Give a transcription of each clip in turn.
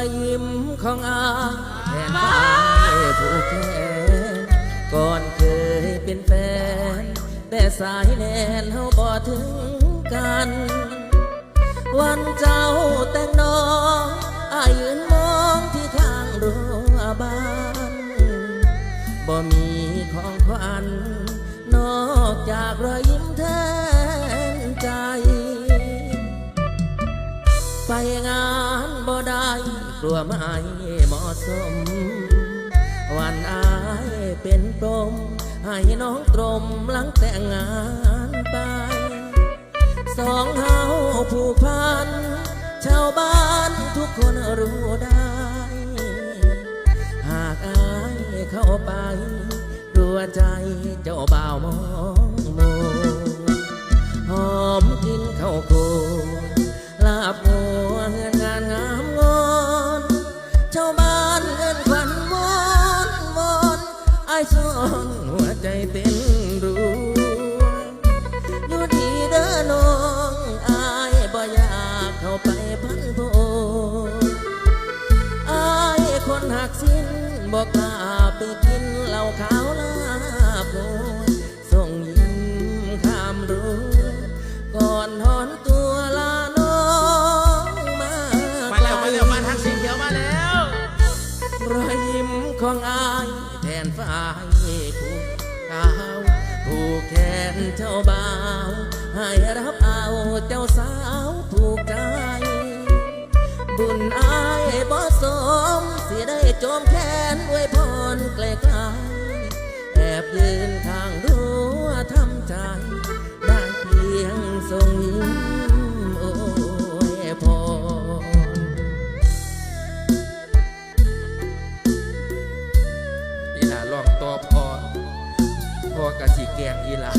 อยยิ้มของอาแทนฟ้าผู้แค่ก่อนเคยเป็นแฟน แต่สายแนนเฮาบ่ถึงกัน วันเจ้าแต่งน้องอายืนมองที่ข้างรั้วบ้านบ่มีของขวัญนอกจากรอยยิ้มแทน ได้กลัวไม่เหมาะสม วันอายเป็นปมให้น้องตรมหลังแต่งงานไป สองเฮาผูกพัน ชาวบ้านทุกคนรู้ได้ หากอายเข้าไป กลัวใจเจ้าบ่าวมอง อนหัวใจเต้นรัวอยู่ดีเด้อน้องอายบ่อยากเข้าไปพันโพอายคนหักสิ้นบอกกล้าไปกินเหล้าขาวลาบโอยส่งยิ้มข้ามรู้ก่อนถอนตัว ของอายแทนฝ่ายผู้ขาวผู้แขนเจ้าบ่าวให้รับเอาเจ้าสาวถูกใจ บุญอายบ่สมสิได้โจมแขนอวยพรไกลๆ ลาลองตัวพอพอกะสีแกงอีหลา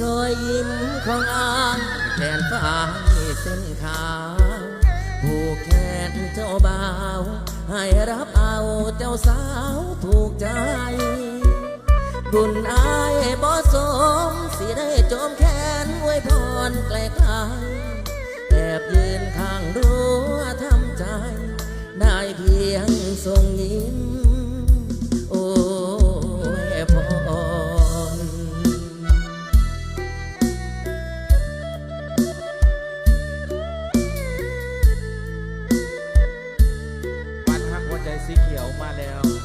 รอยยิ้มของอายแขนฟ้าเส้นขาว ผูกแขนเจ้าบ่าว ให้รับเอาเจ้าสาวถูกใจ บุญอายบ่สม สิได้โจมแขนอวยพรไกลๆแอบยืนข้างรั้วทำใจ ได้เพียงทรงยิ้ม โอ้ยพร สีเขียวมาแล้ว